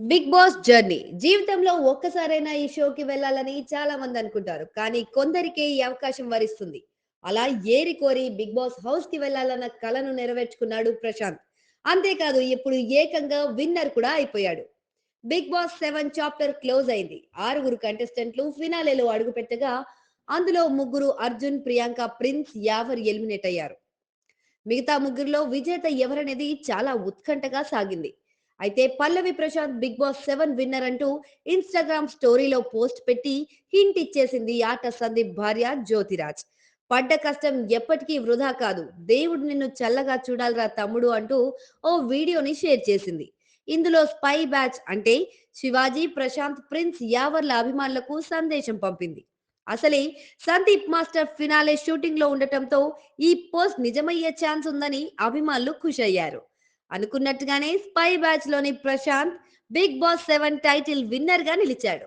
Big boss journey. జీవితంలో ఒక్కసారైనా ఈ షోకి వెళ్ళాలని చాలా మంది అనుకుంటారు. కానీ కొందరికే ఈ అవకాశం వరిస్తుంది. అలా ఏరి కోరి బిగ్ బాస్ హౌస్కి వెళ్ళాలన్న కలను నెరవేర్చుకున్నాడు ప్రశాంత్. అంతేకాదు ఇప్పుడు ఏకంగా విన్నర్ కూడా అయిపోయాడు. Bigg Boss seven chapter close అయింది. ఆరుగురు కంటెస్టెంట్లు ఫినాలేలో అడుగుపెట్టగా అందులో ముగ్గురు అర్జున్ ప్రియాంక ప్రిన్స్ యావర్ ఎలిమినేట్ అయ్యారు. మిగతా ముగ్గురులో విజేత ఎవరనేది చాలా ఉత్కంఠగా సాగింది. అయితే Pallavi Prashanth Bigg Boss seven winner అంటూ ఇన్స్టాగ్రామ్ స్టోరీలో పోస్ట్ పెట్టి హింట్ ఇచ్చేసింది ఆట సందీప్ భార్య జ్యోతిరాజ్. పడ్డ కష్టం ఎప్పటికీ వృధా కాదు. దేవుడు నిన్ను చల్లగా చూడాలిరా తమ్ముడు అంటూ ఓ వీడియోని షేర్ చేసింది. ఇందులో స్పై బ్యాచ్ అంటే శివాజీ ప్రశాంత్ ప్రిన్స్ యావర్ల అభిమానులకు సందేశం పంపింది. అసలే సందీప్ మాస్టర్ ఫినాలే షూటింగ్లో ఉండటంతో ఈ పోస్ట్ నిజమయ్యే ఛాన్స్ ఉందని అభిమానులు ఖుషయ్యారు. అనుకున్నట్టుగానే spy బ్యాచ్లోని Prashanth Bigg Boss seven title విన్నర్గా నిలిచాడు.